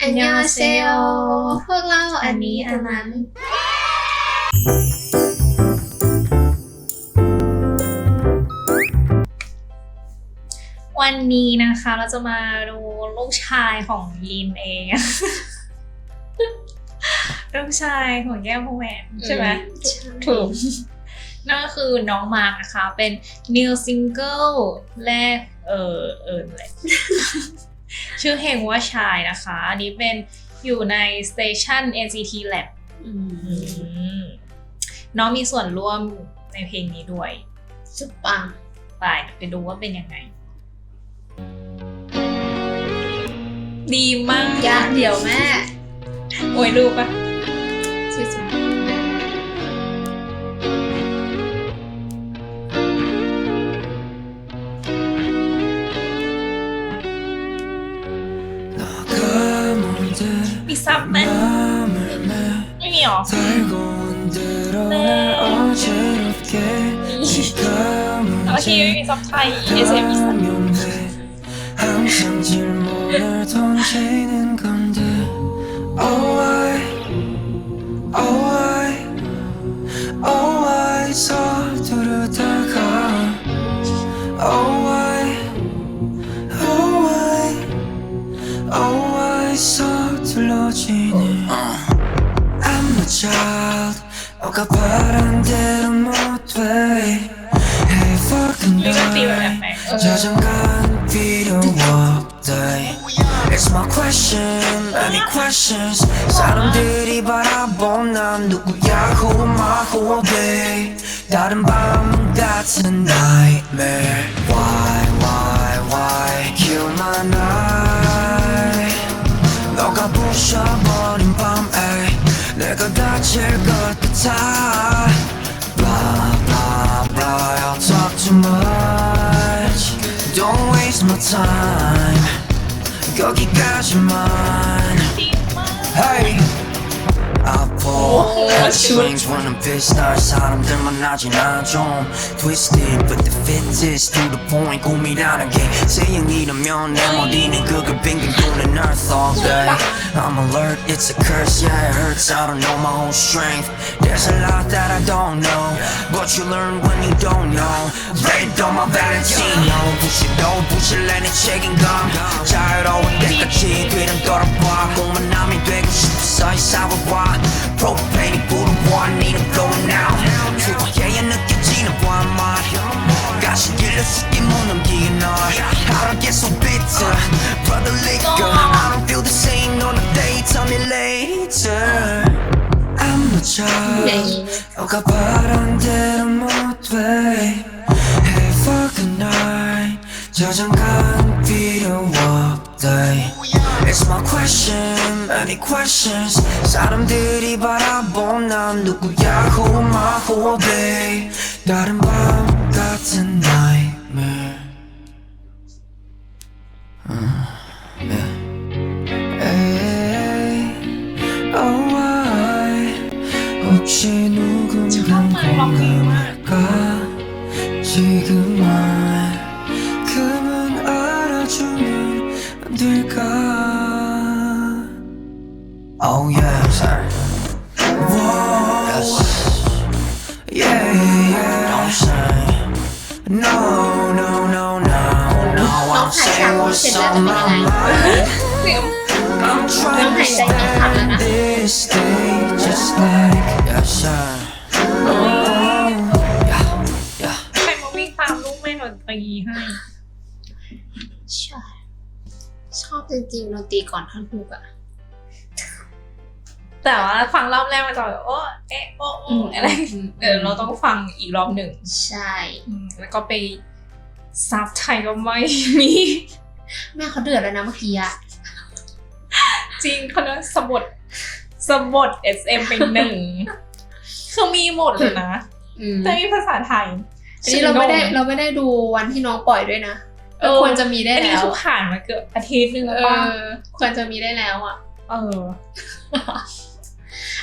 อันยองเซโยพวกเราอันนี้อันนั้น วันนี้นะคะเราจะมาดูลูกชายของยินเอง ลูกชายของแก้วพแหวนใช่ไหมถูก นั่นก็คือน้องมาร์กนะคะ เป็น new single แรก เออเออนั่นแหละ ชื่อเพลงว่าชายนะคะ อันนี้เป็นอยู่ใน station NCT Lab อืมอืมน้องมีส่วนร่วมในเพลงนี้ด้วยสุดปังไปไปดูว่าเป็นยังไง ดีมากยากเดี๋ยวแม่ โอ้ยดูปะสุด 아니요. 네. 다시 유유석 아, 차이 SM 있어. 항상 질문을 던지는 건데 Oh I, oh I 너가 바란 대로 못돼 Hey fucking มีดนตรีแบบแปล night ก 자장간 필요 없대 It's my question, any questions 사람들이 바라본 난 누구야 Who am I, who are they 다른 밤 같은 nightmare Why, why, why Kill my night 너가 부셔버린 밤에 마칠 것 같아. Blah blah blah I'll talk too much. Don't waste my time. 거기까지만. Hey. I pull heartstrings when I'm pissed 날 사람들만 나진 않아 좀 Twisted but the fittest to the point 꿈이라는 게 세영이라면 내 머리는 그걸 빙빙 도는 earth all day I'm alert it's a curse yeah it hurts I don't know my own strength There's a lot that I don't know But you learn when you don't know Red on my Valentino 부실도 부실내 내 책임감 자유로운 때까지 뒤는 돌아봐 공만남이 되고 싶어 이 사고와 Propane 불어와 니는 blowing now 투박해야 느껴지는 밤맛 가시 길러 쉽게 못 넘기는 널 I don't get so bitter Brother liquor I don't feel the same on a day Tell me later I'm a child 너가 바란 대로 못돼 Hey fucking night 저장간 필요 없대 It's my question, any questions 사람들이 바라본 난 누구야 Who am I, who are they 다른 밤 같은 nightmare oh 혹시 누군가 공감할까 알아주면 Oh yeah sorry Whoa yes. Yeah yeah Don't say No no no no No I'm saying what's on my mind เสียง I'm trying to stand this day just like yes sir Oh yeah yeah ใครมาวิ่งตามลูกแม่หนอนตีให้ใช่ชอบจริงๆดนตรีก่อนท่อนฮุกอะ แต่ว่าฟังรอบแรกมันจะแบบโอ้เอ๊ะโอ้โอ้อะไรเออเราต้องฟังอีกรอบหนึ่งใช่อืมแล้วก็ไปซับไทยก็ไม่มีแม่เขาเดือดแล้วนะเมื่อกี้อะจริงเขาเรียกสบดสบด SM เป็นหนึ่งคือมีหมดเลยนะอืมแต่มีภาษาไทยอันนี้เราไม่ได้เราไม่ได้ดูวันที่น้องปล่อยด้วยนะเออควรจะมีได้อันนี้แล้วคือผ่านมาเกือบอาทิตย์หนึงเอแล้วป่ะอควรจะมีได้แล้วอะเออ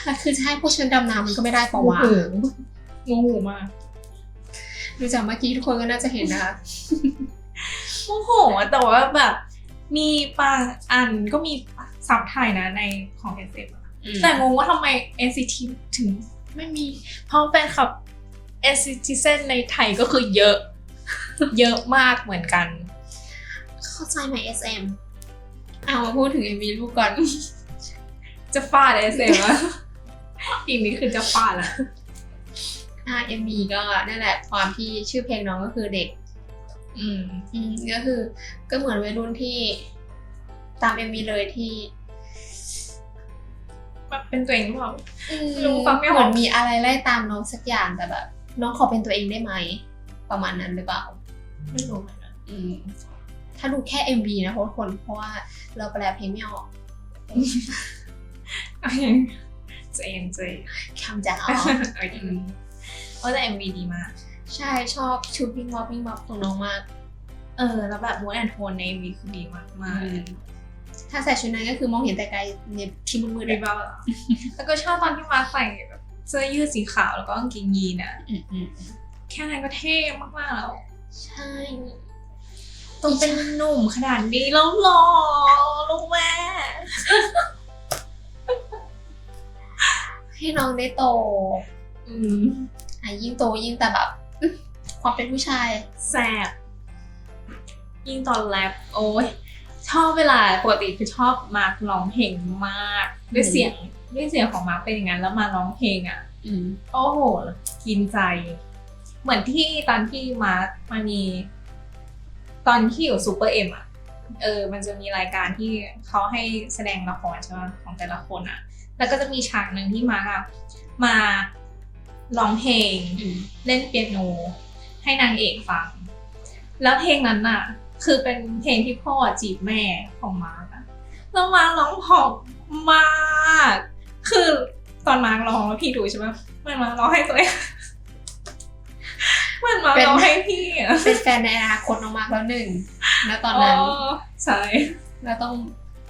แล้วคือจะให้พวกฉันดำน้ำมันก็ไม่ได้ปะโอ้วะโหโมโหมากดูจากเมื่อกี้ทุกคนก็น่าจะเห็นนะคะโมโห แต่ว่าแบบ มีบางอันก็มีซับไทยนะในของ SF อะอืมแต่งงว่าทำไม NCT ถึงไม่มี เพราะแฟนคลับ NCT เส้นในไทยก็คือเยอะ เยอะมากเหมือนกัน เข้าใจไหม SM เอามาพูดถึง MV ลูกก่อน จะฟาด SM อะ อีกนี้คือจะฟาดละอ่า MV ก็นั่นแหละความที่ชื่อเพลงน้องก็คือเด็ก อืม อืมก็คือ ก็เหมือนวัยรุ่นที่ตาม MV เลยที่แบบเป็นตัวเองหรือเปล่าอืมรู้ฟังไม่ออก เหมือนมีอะไรไล่ตามน้องสักอย่างแต่แบบ น้องขอเป็นตัวเองได้ไหม ประมาณนั้นหรือเปล่า ไม่รู้เหมือนกันอืม ถ้าดูแค่ MV นะเพราะคนเพราะว่าเราแปลเพลงไม่ออก โอเคเจนเจนคำจะเอาโอเคโอ้แต่ MV ดีมาก ใช่ชอบชุดวิ่งมอบวิ่งมอบของน้องมาก เออ แล้วแบบมูดแอนโทนใน MV คือดีมากมากถ้าใส่ชุดนั้นก็คือมองเห็นแต่ไกลในที่มืดๆรีอะบ้าแล้วก็ชอบตอนที่มาใส่แบบเสื้อยืดสีขาวแล้วก็กางเกงยีนอะอืมอืมแค่นั้นก็เท่มากๆแล้ว ใช่ต้องเป็นหนุ่มขนาดนี้แล้วหรอลูกแม่ ให้น้องได้โต อืมอะยิ่งโตยิ่งแต่แบบอื้อความเป็นผู้ชาย แสบยิ่งตอนแรปโอ้ยชอบเวลาปกติคือชอบมาร์คร้องเพลงมากด้วยอืมเสียงด้วยเสียงของมาร์คเป็นอย่างนั้นแล้วมาร้องเพลงอะอืมโอ้โห กินใจ เหมือนที่ตอนที่มาร์คมามี ตอนที่อยู่ซูเปอร์เอ็มอะ เออ มันจะมีรายการที่เขาให้แสดงละครใช่ไหมของแต่ละคนอะ แล้วก็จะมีฉากหนึ่งที่มาร์คอะมาร้องเพลงอืมเล่นเปียโน ให้นางเอกฟัง แล้วเพลงนั้นน่ะคือเป็นเพลงที่พ่อจีบแม่ของมาร์กอะแล้วมาร์กร้องเพราะมากคือตอนมาร์กร้องแล้วพี่ดูใช่ไหมเหมันมาร์กร้องให้ตัวเองเหมันมาร์กร้องให้พี่อะเป็นแฟนในอนาคตน้องมากแล้วหนึ่งแล้วตอนนั้นใช่เราต้อง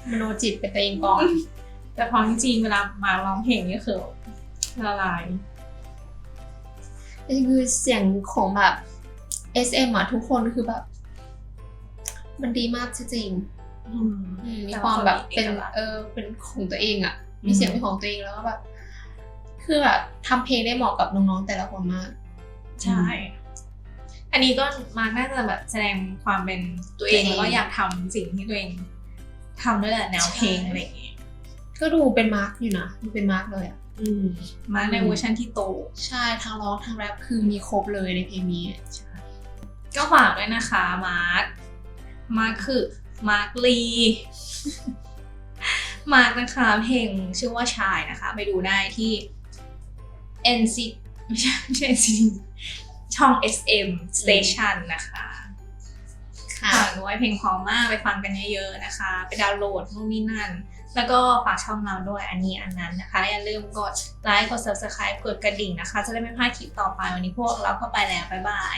มโนจิตเป็นตัวเองก่อน แต่พอจริงๆเวลามาร้องเพลงนี่คือละลายนี่คือเสียงของแบบ SM อะทุกคนคือแบบ มันดีมากจริงอืมๆอืมมีแต่ความแบบเป็นอกลักษณ์เออเป็นของตัวเองอะ มีเสียงเป็นของตัวเองแล้วก็แบบคือแบบทำเพลงได้เหมาะกับน้องๆแต่ละคนมาก ใช่ อันนี้ก็มาร์กน่าจะแบบแสดงความเป็นตัวเองตัวเองแล้วก็อยากทำสิ่งที่ตัวเองทำด้วยแหละแนวเพลงใช่อะไรอย่างเงี้ย ก็ดูเป็นมาร์กอยู่นะดูเป็นมาร์กเลยอะอืมมาร์กในอืมเวอร์ชันที่โต ใช่ทั้งร้องทั้งแรปคือมีครบเลยในเพลงนี้ก็ฝากด้วยนะคะมาร์กมาร์กคือมาร์กลีมาร์กนะคะเพลงชื่อว่าชายนะคะ ไปดูได้ที่ NC ไม่ใช่ไม่ใช่ NCT ช่อง SM Station นะคะค่ะฝากด้วยเพลงเพอมากไปฟังกันเยอะๆนะคะ ไปดาวน์โหลดนู่นนี่นั่น แล้วก็ฝากช่องเราด้วยอันนี้อันนั้นนะคะ อย่าลืมกดไลค์กด subscribe กดกระดิ่งนะคะ จะได้ไม่พลาดคลิปต่อไปวันนี้พวกเราก็ไปแล้ว บ๊ายบาย